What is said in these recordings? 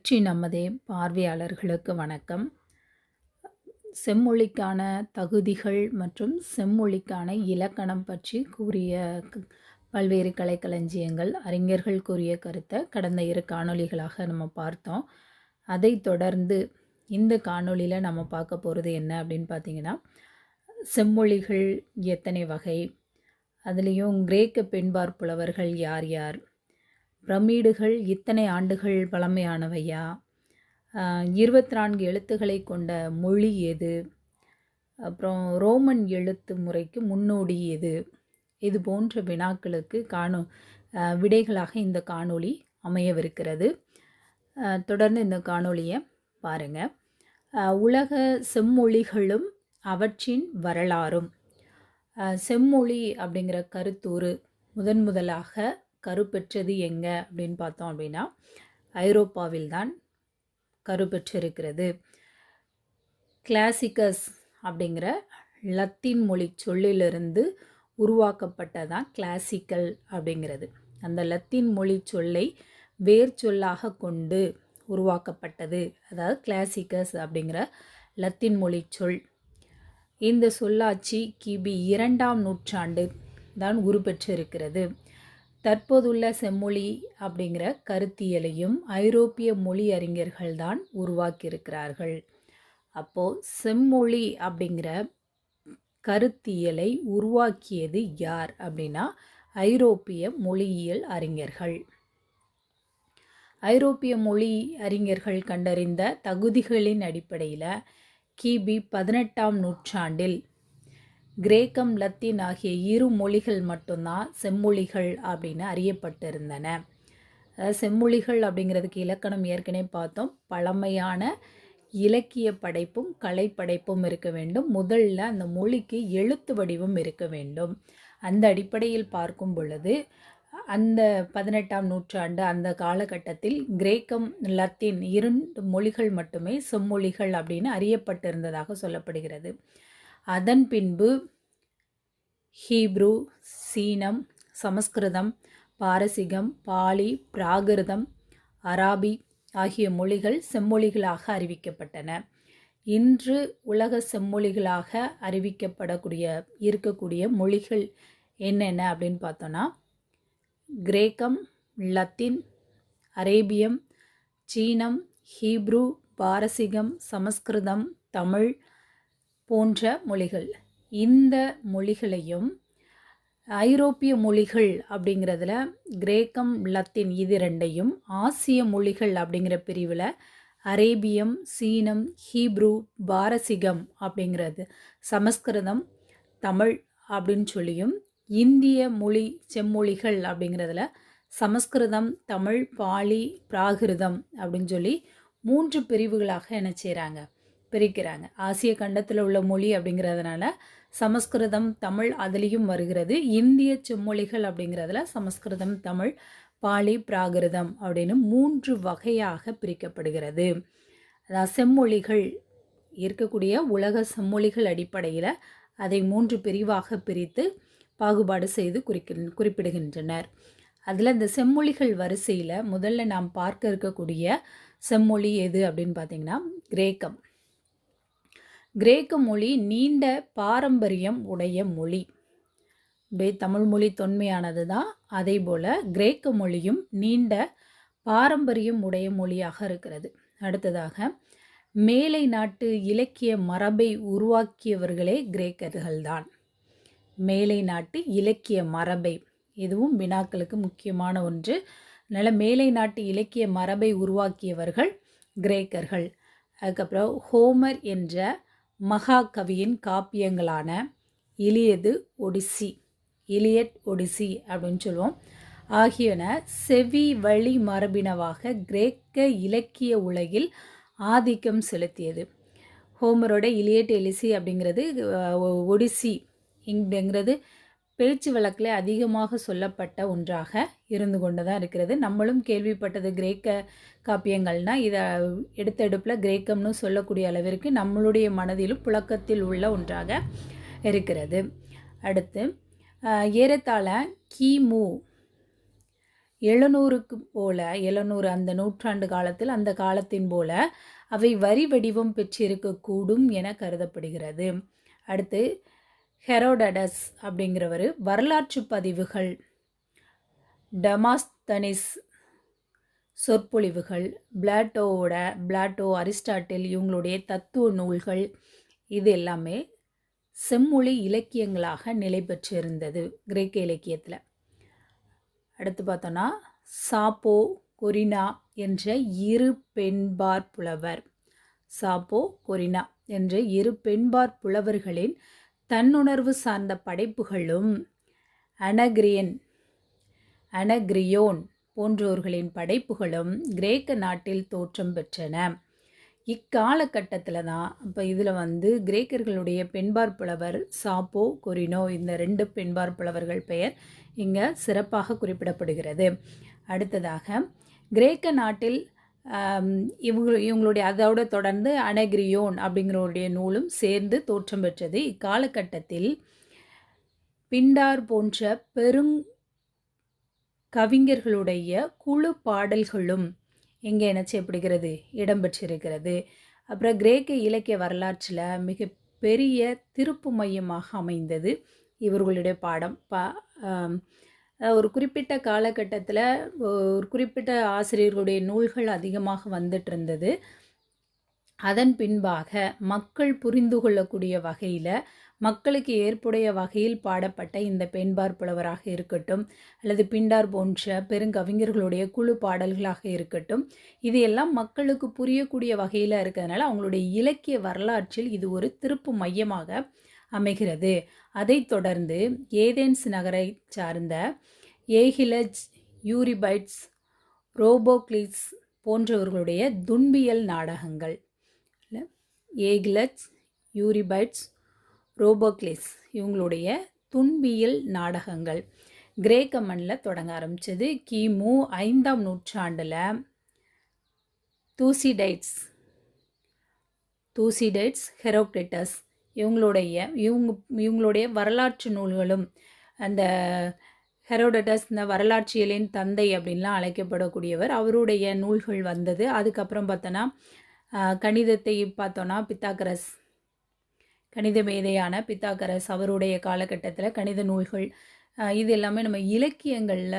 வெற்றி நமதே பார்வையாளர்களுக்கு வணக்கம். செம்மொழிக்கான தகுதிகள் மற்றும் செம்மொழிக்கான இலக்கணம் பற்றி கூறிய க- பல்வேறு கலைக்களஞ்சியங்கள் அறிஞர்கள் கூறிய கருத்தை கடந்த இரு காணொளிகளாக நம்ம பார்த்தோம். அதை தொடர்ந்து இந்த காணொளியில் நம்ம பார்க்க போகிறது என்ன அப்படின்னு பார்த்தீங்கன்னா செம்மொழிகள் எத்தனை வகை? அதுலேயும் கிரேக்க பெண்பார் புலவர்கள் யார் யார்? பிரமிடுகள் இத்தனை ஆண்டுகள் பழமையானவையா இருபத்தி நான்கு எழுத்துக்களை கொண்ட மொழி எது? அப்புறம் ரோமன் எழுத்து முறைக்கு முன்னோடி எது? இது போன்ற வினாக்களுக்கு காணொ விடைகளாக இந்த காணொளி அமையவிருக்கிறது. தொடர்ந்து இந்த காணொளியை பாருங்கள் உலக செம்மொழிகளும் அவற்றின் வரலாறும். செம்மொழி அப்படிங்கிற கருத்தூறு முதன் முதலாக கருப்பெற்றது எங்கே அப்படின்னு பார்த்தோம் அப்படின்னா ஐரோப்பாவில் தான் கருப்பெற்றிருக்கிறது. கிளாசிக்கஸ் அப்படிங்கிற லத்தீன் மொழி சொல்லிலிருந்து உருவாக்கப்பட்டதான் கிளாசிக்கல் அப்படிங்கிறது. அந்த லத்தீன் மொழி சொல்லை வேர் சொல்லாக கொண்டு உருவாக்கப்பட்டது. அதாவது கிளாசிக்கஸ் அப்படிங்கிற லத்தீன் மொழி சொல். இந்த சொல்லாட்சி கிபி இரண்டாம் நூற்றாண்டு தான் உருப்பெற்றிருக்கிறது. தற்போதுள்ள செம்மொழி அப்படிங்கிற கருத்தியலையும் ஐரோப்பிய மொழி அறிஞர்கள் தான் உருவாக்கியிருக்கிறார்கள். அப்போது செம்மொழி அப்படிங்கிற கருத்தியலை உருவாக்கியது யார் அப்படின்னா ஐரோப்பிய மொழியியல் அறிஞர்கள். ஐரோப்பிய மொழி அறிஞர்கள் கண்டறிந்த தகுதிகளின் அடிப்படையில் கிபி பதினெட்டாம் நூற்றாண்டில் கிரேக்கம் லத்தீன் ஆகிய இரு மொழிகள் மட்டும்தான் செம்மொழிகள் அப்படின்னு அறியப்பட்டிருந்தன. செம்மொழிகள் அப்படிங்கிறதுக்கு இலக்கணம் ஏற்கனவே பார்த்தோம். பழமையான இலக்கிய படைப்பும் கலைப்படைப்பும் இருக்க வேண்டும். முதல்ல அந்த மொழிக்கு எழுத்து வடிவம் இருக்க வேண்டும். அந்த அடிப்படையில் பார்க்கும் பொழுது அந்த பதினெட்டாம் நூற்றாண்டு அந்த காலகட்டத்தில் கிரேக்கம் லத்தீன் இரண்டு மொழிகள் மட்டுமே செம்மொழிகள் அப்படின்னு அறியப்பட்டிருந்ததாக சொல்லப்படுகிறது. அதன் பின்பு ஹீப்ரு சீனம் சமஸ்கிருதம் பாரசீகம் பாலி பிராகிருதம் அராபி ஆகிய மொழிகள் செம்மொழிகளாக அறிவிக்கப்பட்டன. இன்று உலக செம்மொழிகளாக அறிவிக்கப்படக்கூடிய இருக்கக்கூடிய மொழிகள் என்னென்ன அப்படின்னு பார்த்தோன்னா கிரேக்கம் லத்தீன் அரேபியம் சீனம் ஹீப்ரு பாரசீகம் சமஸ்கிருதம் தமிழ் போன்ற மொழிகள். இந்த மொழிகளையும் ஐரோப்பிய மொழிகள் அப்படிங்கிறதுல கிரேக்கம் லத்தீன் இது ரெண்டையும் ஆசிய மொழிகள் அப்படிங்கிற பிரிவில் அரேபியம் சீனம் ஹீப்ரு பாரசீகம் அப்படிங்கிறது. சமஸ்கிருதம் தமிழ் அப்படின்னு சொல்லியும் இந்திய மொழி செம்மொழிகள் அப்படிங்கிறதுல சமஸ்கிருதம் தமிழ் பாலி பிராகிருதம் அப்படின்னு சொல்லி மூன்று பிரிவுகளாக என்ன செய்கிறாங்க பிரிக்கிறாங்க. ஆசிய கண்டத்தில் உள்ள மொழி அப்படிங்கிறதுனால சமஸ்கிருதம் தமிழ் அதுலேயும் வருகிறது. இந்திய செம்மொழிகள் அப்படிங்கிறதுல சமஸ்கிருதம் தமிழ் பாலி பிராகிருதம் அப்படின்னு மூன்று வகையாக பிரிக்கப்படுகிறது. அதாவது செம்மொழிகள் இருக்கக்கூடிய உலக செம்மொழிகள் அடிப்படையில் அதை மூன்று பிரிவாக பிரித்து பாகுபாடு செய்து குறிக்க குறிப்பிடுகின்றனர். அதில் இந்த செம்மொழிகள் வரிசையில் முதல்ல நாம் பார்க்க இருக்கக்கூடிய செம்மொழி எது அப்படின்னு பார்த்தீங்கன்னா கிரேக்கம். கிரேக்க மொழி நீண்ட பாரம்பரியம் உடைய மொழி. அப்படியே தமிழ் மொழி தொன்மையானது தான். அதே போல் கிரேக்க மொழியும் நீண்ட பாரம்பரியம் உடைய மொழியாக இருக்கிறது. அடுத்ததாக மேலை நாட்டு இலக்கிய மரபை உருவாக்கியவர்களே கிரேக்கர்கள்தான் மேலை நாட்டு இலக்கிய மரபை இதுவும் வினாக்களுக்கு முக்கியமான ஒன்று. அதனால் மேலை நாட்டு இலக்கிய மரபை உருவாக்கியவர்கள் கிரேக்கர்கள். அதுக்கப்புறம் ஹோமர் என்ற மகாகவியின் காப்பியங்களான இலியது ஒடிசி இலியட் ஒடிசி அப்படின்னு சொல்லுவோம். ஆகியன செவி வழி மரபினவாக கிரேக்க இலக்கிய உலகில் ஆதிக்கம் செலுத்தியது. ஹோமரோட இலியட் எலிசி அப்படிங்கிறது ஒடிசி இங்கிறது பேச்சு வழக்கில் அதிகமாக சொல்லப்பட்ட ஒன்றாக இருந்து கொண்டு தான் இருக்கிறது. நம்மளும் கேள்விப்பட்டது கிரேக்க காப்பியங்கள்னா இதை எடுத்தெடுப்பில் கிரேக்கம்னு சொல்லக்கூடிய அளவிற்கு நம்மளுடைய மனதிலும் புழக்கத்தில் உள்ள ஒன்றாக இருக்கிறது. அடுத்து ஏறத்தாழ கிமு எழுநூறுக்கு போல எழுநூறு அந்த நூற்றாண்டு காலத்தில் அந்த காலத்தின் போல அவை வரி வடிவம் பெற்றிருக்கக்கூடும் என கருதப்படுகிறது. அடுத்து ஹெரோடடஸ் அப்படிங்கிறவர். வரலாற்று பதிவுகள். டமாஸ்தனிஸ் சொற்பொழிவுகள். பிளாட்டோவோட பிளாட்டோ அரிஸ்டாட்டில் இவங்களுடைய தத்துவ நூல்கள். இது எல்லாமே செம்மொழி இலக்கியங்களாக நிலை பெற்றிருந்தது கிரேக்க இலக்கியத்தில். அடுத்து பார்த்தோன்னா சாப்போ கொரினா என்ற இரு பெண்பார் புலவர் சாப்போ கொரினா என்ற இரு பெண்பார் புலவர்களின் தன்னுணர்வு சார்ந்த படைப்புகளும் அனக்ரியன் அனக்ரியோன் போன்றோர்களின் படைப்புகளும் கிரேக்க நாட்டில் தோற்றம் பெற்றன. இக்காலகட்டத்தில் தான் இப்போ இதில் வந்து கிரேக்கர்களுடைய பெண்பார் புலவர் சாப்போ கொரினோ இந்த ரெண்டு பெண்பார் புலவர்கள் பெயர் இங்கே சிறப்பாக குறிப்பிடப்படுகிறது. அடுத்ததாக கிரேக்க நாட்டில் இவங்க இவங்களுடைய அதோடு தொடர்ந்து அனகிரியோன் அப்படிங்கிறவருடைய நூலும் சேர்ந்து தோற்றம் பெற்றது. இக்காலகட்டத்தில் பிண்டார் போன்ற பெரும் கவிஞர்களுடைய குழு பாடல்களும் எங்கே என்ன செய்யப்படுகிறது இடம்பெற்றிருக்கிறது. அப்புறம் கிரேக்க இலக்கிய வரலாற்றில் மிக பெரிய திருப்பு மையமாக அமைந்தது இவர்களுடைய பாடம். பா ஒரு குறிப்பிட்ட காலகட்டத்தில் ஒரு குறிப்பிட்ட ஆசிரியர்களுடைய நூல்கள் அதிகமாக வந்துட்டு இருந்தது அதன் பின்பாக மக்கள் புரிந்து கொள்ளக்கூடிய வகையில் மக்களுக்கு ஏற்புடைய வகையில் பாடப்பட்ட இந்த பெண்பார் புலவராக இருக்கட்டும் அல்லது பிண்டார் போன்ற பெருங்கவிஞர்களுடைய குழு பாடல்களாக இருக்கட்டும் இது எல்லாம் மக்களுக்கு புரியக்கூடிய வகையில் இருக்கிறதுனால அவங்களுடைய இலக்கிய வரலாற்றில் இது ஒரு திருப்பு மையமாக அமைகிறது. அதைத் தொடர்ந்து ஏதென்ஸ் நகரை சார்ந்த ஏஹிலஜ் யூரிபைட்ஸ் ரோபோக்ளிஸ் போன்றவர்களுடைய துன்பியல் நாடகங்கள். ஏகிலஜ் யூரிபைட்ஸ் ரோபோக்ளிஸ் இவங்களுடைய துன்பியல் நாடகங்கள். கிரேக்க மண்ணில் தொடங்க ஆரம்பித்தது கிமு ஐந்தாம் நூற்றாண்டில். தூசிடைட்ஸ் தூசிடைட்ஸ் ஹெரோக்டேட்டஸ் இவங்களுடைய இவங்க இவங்களுடைய வரலாற்று நூல்களும் அந்த ஹெரோடட்டஸ் இந்த வரலாற்றியலின் தந்தை அப்படின்லாம் அழைக்கப்படக்கூடியவர் அவருடைய நூல்கள் வந்தது. அதுக்கப்புறம் பார்த்தோன்னா கணிதத்தை பார்த்தோன்னா பித்தாக்கரஸ் கணித மேதையான பித்தாக்கரஸ் அவருடைய காலகட்டத்தில் கணித நூல்கள் இது எல்லாமே நம்ம இலக்கியங்களில்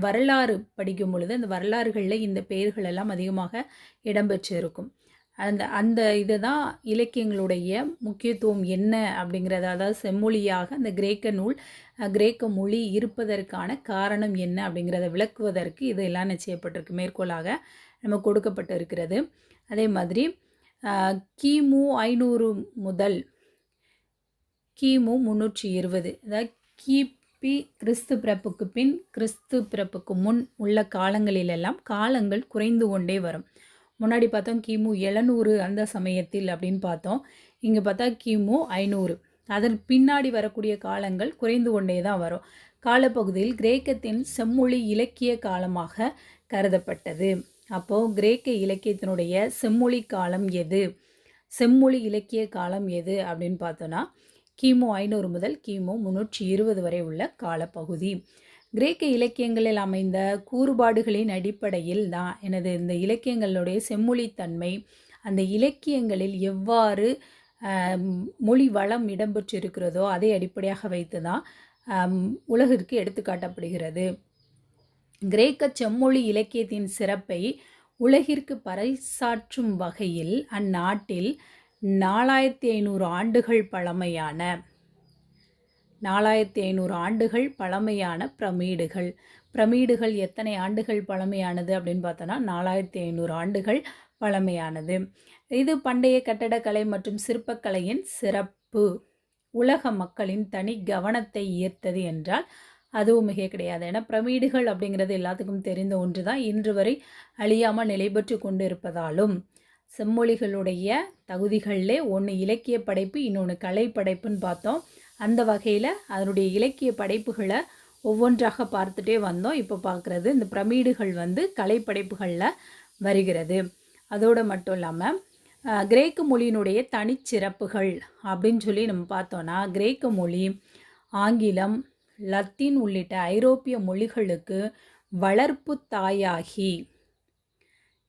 வரலாறு படிக்கும் பொழுது அந்த வரலாறுகளில் இந்த பெயர்களெல்லாம் அதிகமாக இடம்பெற்று இருக்கும் அந்த அந்த இதை தான் இலக்கியங்களுடைய முக்கியத்துவம் என்ன அப்படிங்கிறத அதாவது செம்மொழியாக அந்த கிரேக்க நூல் கிரேக்க மொழி இருப்பதற்கான காரணம் என்ன அப்படிங்கிறத விளக்குவதற்கு இதெல்லாம் நிச்சயப்பட்டிருக்கு. மேற்கோளாக நம்ம கொடுக்கப்பட்டு இருக்கிறது அதே மாதிரி கிமு ஐநூறு முதல் கிமு முந்நூற்றி இருபது அதாவது கிபி கிறிஸ்து பிறப்புக்கு பின் கிறிஸ்து பிறப்புக்கு முன் உள்ள காலங்களிலெல்லாம் காலங்கள் குறைந்து கொண்டே வரும். முன்னாடி பார்த்தோம் கிமு எழுநூறு அந்த சமயத்தில் அப்படின்னு பார்த்தோம். இங்கே பார்த்தா கிமு ஐநூறு. அதன் பின்னாடி வரக்கூடிய காலங்கள் குறைந்து கொண்டே தான் வரும். காலப்பகுதியில் கிரேக்கத்தின் செம்மொழி இலக்கிய காலமாக கருதப்பட்டது. அப்போது கிரேக்க இலக்கியத்தினுடைய செம்மொழி காலம் எது? செம்மொழி இலக்கிய காலம் எது அப்படின்னு பார்த்தோன்னா கிமு ஐநூறு முதல் கிமு முன்னூற்றி இருபது வரை உள்ள காலப்பகுதி. கிரேக்க இலக்கியங்களில் அமைந்த கூறுபாடுகளின் அடிப்படையில் தான் எனது இந்த இலக்கியங்களுடைய செம்மொழித்தன்மை. அந்த இலக்கியங்களில் எவ்வாறு மொழி வளம் இடம்பெற்றிருக்கிறதோ அதை அடிப்படையாக வைத்து தான் உலகிற்கு எடுத்துக்காட்டப்படுகிறது கிரேக்க செம்மொழி இலக்கியத்தின் சிறப்பை உலகிற்கு பறைசாற்றும் வகையில் அந்நாட்டில் நாலாயிரத்தி ஐநூறு ஆண்டுகள் பழமையான நாலாயிரத்தி ஐநூறு ஆண்டுகள் பழமையான பிரமீடுகள். பிரமீடுகள் எத்தனை ஆண்டுகள் பழமையானது அப்படின்னு பார்த்தோன்னா நாலாயிரத்தி ஐநூறு ஆண்டுகள் பழமையானது. இது பண்டைய கட்டடக்கலை மற்றும் சிற்பக்கலையின் சிறப்பு. உலக மக்களின் தனி கவனத்தை ஈர்த்தது என்றால் அதுவும் மிக கிடையாது. ஏன்னா பிரமீடுகள் அப்படிங்கிறது எல்லாத்துக்கும் தெரிந்த ஒன்று தான் இன்று வரை அழியாமல் நிலை பெற்று கொண்டு இருப்பதாலும் செம்மொழிகளுடைய தகுதிகளிலே ஒன்று இலக்கிய படைப்பு இன்னொன்று கலை படைப்புன்னு பார்த்தோம். அந்த வகையில் அதனுடைய இலக்கிய படைப்புகளை ஒவ்வொன்றாக பார்த்துட்டே வந்தோம். இப்போ பார்க்குறது இந்த பிரமீடுகள் வந்து கலைப்படைப்புகளில் வருகிறது. அதோடு மட்டும் இல்லாமல் கிரேக்க மொழியினுடைய தனிச்சிறப்புகள் அப்படின்னு சொல்லி நம்ம பார்த்தோன்னா கிரேக்க மொழி ஆங்கிலம் லத்தீன் உள்ளிட்ட ஐரோப்பிய மொழிகளுக்கு வளர்ப்பு தாயாகி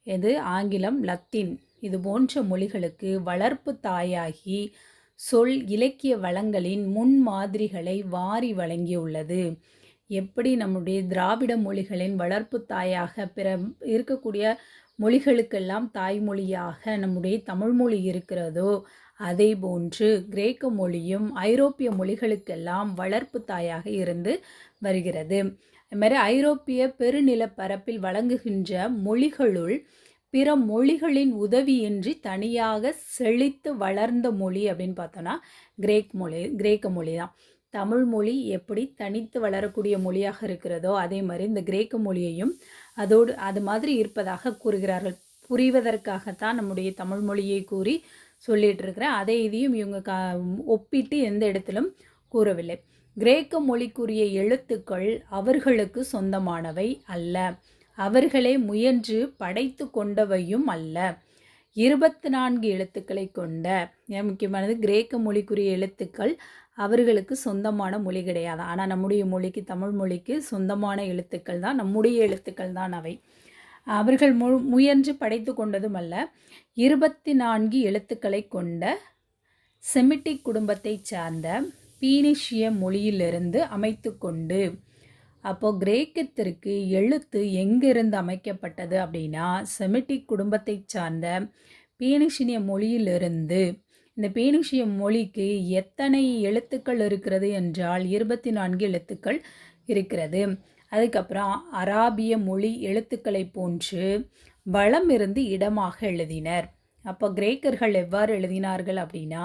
இது ஆங்கிலம் லத்தீன் இது போன்ற மொழிகளுக்கு வளர்ப்பு தாயாகி சொல் இலக்கிய வளங்களின் முன்மாதிரிகளை வாரி வழங்கியுள்ளது. எப்படி நம்முடைய திராவிட மொழிகளின் வளர்ப்பு தாயாக பிற இருக்கக்கூடிய மொழிகளுக்கெல்லாம் தாய்மொழியாக நம்முடைய தமிழ்மொழி இருக்கிறதோ அதே போன்று கிரேக்க மொழியும் ஐரோப்பிய மொழிகளுக்கெல்லாம் வளர்ப்பு தாயாக இருந்து வருகிறது. அது மாதிரி ஐரோப்பிய பெருநிலப்பரப்பில் வழங்குகின்ற மொழிகளுள் பிற மொழிகளின் உதவியின்றி தனியாக செழித்து வளர்ந்த மொழி அப்படின்னு பார்த்தோன்னா கிரேக் மொழி கிரேக்க மொழி தான் தமிழ் மொழி எப்படி தனித்து வளரக்கூடிய மொழியாக இருக்கிறதோ அதே மாதிரி இந்த கிரேக்க மொழியையும் அதோடு அது மாதிரி இருப்பதாக கூறுகிறார்கள். புரிவதற்காகத்தான் நம்முடைய தமிழ் மொழியை கூறி சொல்லிட்டு இருக்கிறேன் அதே இதையும் இவங்க க ஒப்பிட்டு எந்த இடத்திலும் கூறவில்லை. கிரேக்க மொழிக்குரிய எழுத்துக்கள் அவர்களுக்கு சொந்தமானவை அல்ல. அவர்களே முயன்று படைத்து கொண்டவையும் அல்ல. இருபத்தி நான்கு எழுத்துக்களை கொண்ட முக்கியமானது கிரேக்க மொழிக்குரிய எழுத்துக்கள் அவர்களுக்கு சொந்தமான மொழி கிடையாது. ஆனால் நம்முடைய மொழிக்கு தமிழ் மொழிக்கு சொந்தமான எழுத்துக்கள் தான் நம்முடைய எழுத்துக்கள் தான் அவை. அவர்கள் மு முயன்று படைத்து கொண்டதும் அல்ல. இருபத்தி நான்கு எழுத்துக்களை கொண்ட செமிட்டிக் குடும்பத்தைச் சார்ந்த பீனிஷிய மொழியிலிருந்து அமைத்து கொண்டு அப்போது கிரேக்கத்திற்கு எழுத்து எங்கிருந்து அமைக்கப்பட்டது அப்படின்னா செமிட்டிக் குடும்பத்தை சார்ந்த பீனிஷினிய மொழியிலிருந்து. இந்த பேனிஷிய மொழிக்கு எத்தனை எழுத்துக்கள் இருக்கிறது என்றால் இருபத்தி நான்கு எழுத்துக்கள் இருக்கிறது. அதுக்கப்புறம் அராபிய மொழி எழுத்துக்களை போன்று வளம் இருந்து இடமாக எழுதினர். அப்போ கிரேக்கர்கள் எவ்வாறு எழுதினார்கள் அப்படின்னா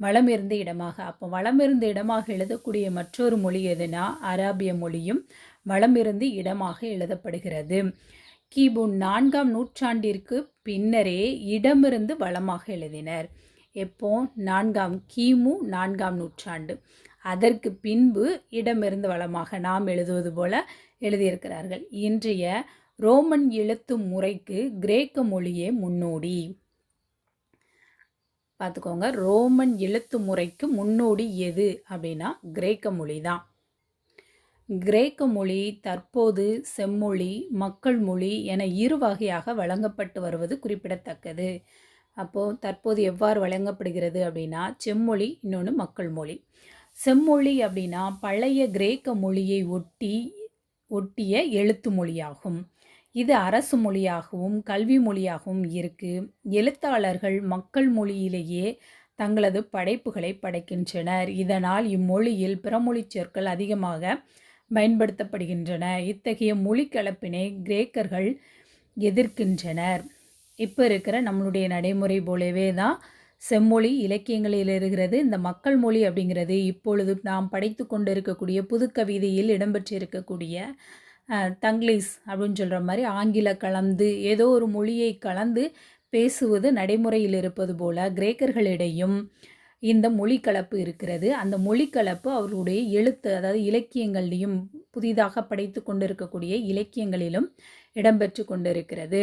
வளம் இருந்த இடமாக அப்போ வளம் இருந்த இடமாக எழுதக்கூடிய மற்றொரு மொழி எதுனா அராபிய மொழியும் வளமிருந்து இடமாக எழுதப்படுகிறது. கிபு நான்காம் நூற்றாண்டிற்கு பின்னரே இடமிருந்து வளமாக எழுதினர். எப்போ? நான்காம் கிமு நான்காம் நூற்றாண்டு. அதற்கு பின்பு இடமிருந்து வளமாக நாம் எழுதுவது போல எழுதியிருக்கிறார்கள். இன்றைய ரோமன் எழுத்து முறைக்கு கிரேக்க மொழியே முன்னோடி. பார்த்துக்கோங்க. ரோமன் எழுத்து முறைக்கு முன்னோடி எது அப்படின்னா கிரேக்க மொழி தான். கிரேக்க மொழி தற்போது செம்மொழி மக்கள் மொழி என இரு வகையாக வழங்கப்பட்டு வருவது குறிப்பிடத்தக்கது. அப்போது தற்போது எவ்வாறு வழங்கப்படுகிறது அப்படின்னா செம்மொழி இன்னொன்று மக்கள் மொழி. செம்மொழி அப்படின்னா பழைய கிரேக்க மொழியை ஒட்டி ஒட்டிய எழுத்து மொழியாகும். இது அரசு மொழியாகவும் கல்வி மொழியாகவும் இருக்குது எழுத்தாளர்கள் மக்கள் மொழியிலேயே தங்களது படைப்புகளை படைக்கின்றனர். இதனால் இம்மொழியில் பிறமொழி சொற்கள் அதிகமாக பயன்படுத்தப்படுகின்றன. இத்தகைய மொழி கலப்பினை கிரேக்கர்கள் எதிர்க்கின்றனர். இப்போ இருக்கிற நம்மளுடைய நடைமுறை போலவே தான் செம்மொழி இலக்கியங்களில் இருக்கிறது. இந்த மக்கள் மொழி அப்படிங்கிறது இப்பொழுது நாம் படித்து கொண்டு இருக்கக்கூடிய புது கவிதையில் இடம்பெற்றிருக்கக்கூடிய தங்லீஸ் அப்படின்னு சொல்கிற மாதிரி ஆங்கில கலந்து ஏதோ ஒரு மொழியை கலந்து பேசுவது நடைமுறையில் இருப்பது போல கிரேக்கர்களிடையும் இந்த மொழி கலப்பு இருக்கிறது. அந்த மொழி கலப்பு அவர்களுடைய எழுத்து அதாவது இலக்கியங்கள்லையும் புதிதாக படைத்து கொண்டிருக்கக்கூடிய இலக்கியங்களிலும் இடம்பெற்று கொண்டிருக்கிறது.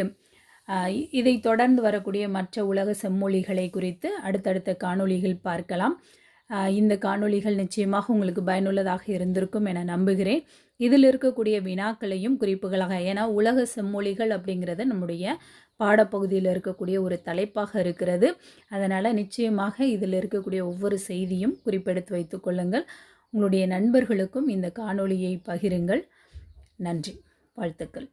இதை தொடர்ந்து வரக்கூடிய மற்ற உலக செம்மொழிகளை குறித்து அடுத்தடுத்த காணொளிகள் பார்க்கலாம். இந்த காணொளிகள் நிச்சயமாக உங்களுக்கு பயனுள்ளதாக இருந்திருக்கும் என நம்புகிறேன். இதில் இருக்கக்கூடிய வினாக்களையும் குறிப்புகளாக ஏன்னா உலக செம்மொழிகள் அப்படிங்கிறது நம்முடைய பாடப்பகுதியில் இருக்கக்கூடிய ஒரு தலைப்பாக இருக்கிறது. அதனால் நிச்சயமாக இதில் இருக்கக்கூடிய ஒவ்வொரு செய்தியும் குறிப்பெடுத்து வைத்துக்கொள்ளுங்கள் உங்களுடைய நண்பர்களுக்கும் இந்த காணொளியை பகிருங்கள். நன்றி வாழ்த்துக்கள்.